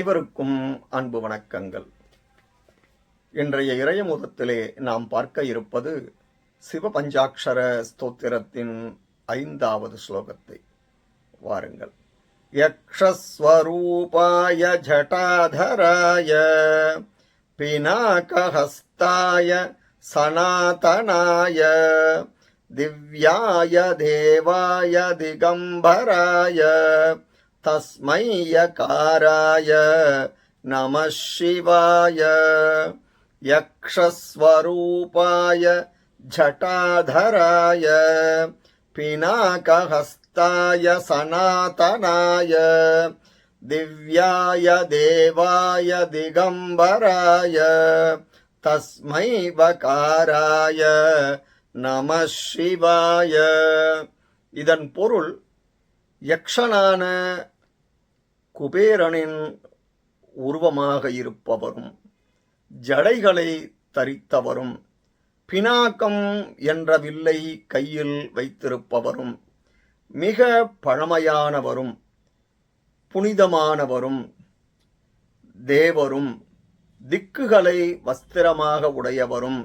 அனைவருக்கும் அன்பு வணக்கங்கள். இன்றைய இறையமுதத்திலே நாம் பார்க்க இருப்பது சிவபஞ்சாட்சர ஸ்தோத்திரத்தின் ஐந்தாவது ஸ்லோகத்தை. வாருங்கள். யக்ஷஸ்வரூபாய ஜட்டாதராய பினாகஹஸ்தாய சனாதனாய திவ்யாய தேவாய திகம்பராய தஸ்மை யகாராய நம சிவாய யக்ஷஸ்வரூபாய ஜட்டாதராய பினாகஹஸ்தாய சனாதனாய திவ்யாய தேவாய திகம்பராய தஸ்மை வகாராய நம சிவாய இதன் பொருள் யக்ஷனான குபேரனின் உருவமாக இருப்பவரும் ஜடைகளை தரித்தவரும் பினாக்கம் என்ற வில்லை கையில் வைத்திருப்பவரும் மிக பழமையானவரும் புனிதமானவரும் தேவரும் திக்குகளை வஸ்திரமாக உடையவரும்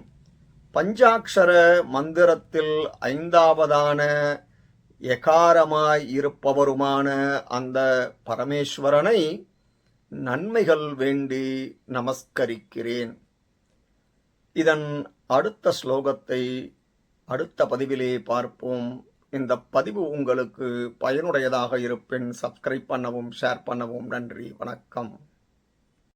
பஞ்சாட்சர மந்திரத்தில் ஐந்தாவதான எகாரமாய் இருப்பவருமான அந்த பரமேஸ்வரனை நன்மைகள் வேண்டி நமஸ்கரிக்கிறேன். இதன் அடுத்த ஸ்லோகத்தை அடுத்த பதிவிலே பார்ப்போம். இந்த பதிவு உங்களுக்கு பயனுடையதாக இருப்பின் சப்ஸ்கிரைப் பண்ணவும் ஷேர் பண்ணவும் நன்றி வணக்கம்.